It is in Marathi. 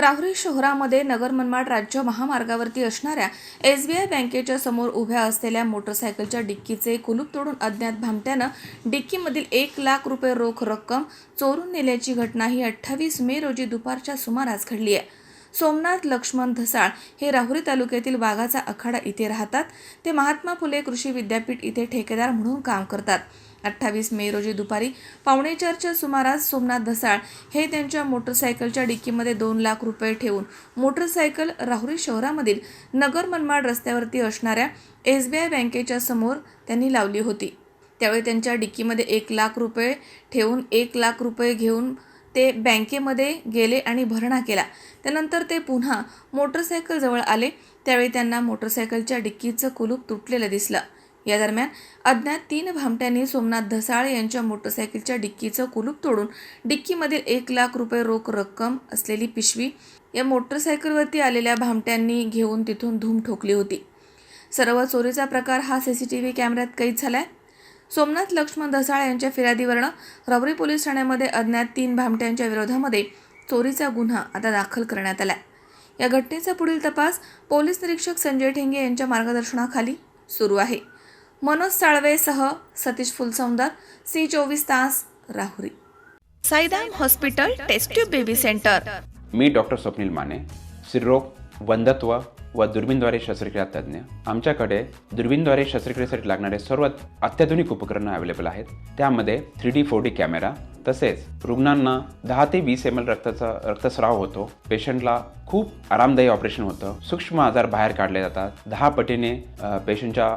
राहुरी शहरामध्ये नगर मनमाड राज्य महामार्गावरती असणाऱ्या एस बी आय बँकेच्या समोर उभ्या असलेल्या मोटरसायकलच्या डिक्कीचे कुलूप तोडून अज्ञात भामट्यानं डिक्कीमधील एक लाख रुपये रोख रक्कम चोरून नेल्याची घटना ही अठ्ठावीस मे रोजी दुपारच्या सुमारास घडली आहे. सोमनाथ लक्ष्मण धसाळ हे राहुरी तालुक्यातील वाघाचा अखाडा इथे राहतात. ते महात्मा फुले कृषी विद्यापीठ इथे ठेकेदार म्हणून काम करतात. अठ्ठावीस मे रोजी दुपारी पावणेचारच्या सुमारास सोमनाथ धसाळ हे त्यांच्या मोटरसायकलच्या डिक्कीमध्ये दोन लाख रुपये ठेवून मोटरसायकल राहुरी शहरामधील नगर मनमाड रस्त्यावरती असणाऱ्या एस बी आय बँकेच्या समोर त्यांनी लावली होती. त्यावेळी त्यांच्या डिक्कीमध्ये एक लाख रुपये ठेवून एक लाख रुपये घेऊन ते बँकेमध्ये गेले आणि भरणा केला. त्यानंतर ते पुन्हा मोटरसायकलजवळ आले. त्यावेळी त्यांना मोटरसायकलच्या डिक्कीचं कुलूप तुटलेलं दिसलं. या दरम्यान अज्ञात तीन भामट्यांनी सोमनाथ धसाळे यांच्या मोटरसायकलच्या डिक्कीचं कुलूप तोडून डिक्कीमधील एक लाख रुपये रोख रक्कम असलेली पिशवी या मोटरसायकलवरती आलेल्या भामट्यांनी घेऊन तिथून धूम ठोकली होती. सर्व चोरीचा प्रकार हा सी सी टी व्ही कॅमेऱ्यात कैद झालाय. सोमनाथ लक्ष्मण धसाळ यांच्या फिर्यादीवरनं रवरी पोलीस ठाण्यामध्ये अज्ञात तीन भामट्यांच्या विरोधामध्ये चोरीचा गुन्हा आता दाखल करण्यात आला या घटनेचा पुढील तपास पोलीस निरीक्षक संजय ठेंगे यांच्या मार्गदर्शनाखाली सुरू आहे. मनोज साळवेसह सतीश फुलसौंदर सी चोवीस तास Rahuri. Saidham hospital test baby centre. मी डॉक्टर स्वप्नील माने स्त्रीरोग वंधत्व व दुर्बीनद्वारे शस्त्रक्रिया तज्ज्ञ. आमच्याकडे दुर्बीनद्वारे शस्त्रक्रियेसाठी लागणारे सर्व अत्याधुनिक उपकरणं अवेलेबल आहेत. त्यामध्ये three D four D camera तसेच रुग्णांना दहा ते वीस एम एल रक्ताचा रक्तस्राव होतो. पेशंटला खूप आरामदायी ऑपरेशन होतं. सूक्ष्म आजार बाहेर काढले जातात. दहा पटीने पेशंटच्या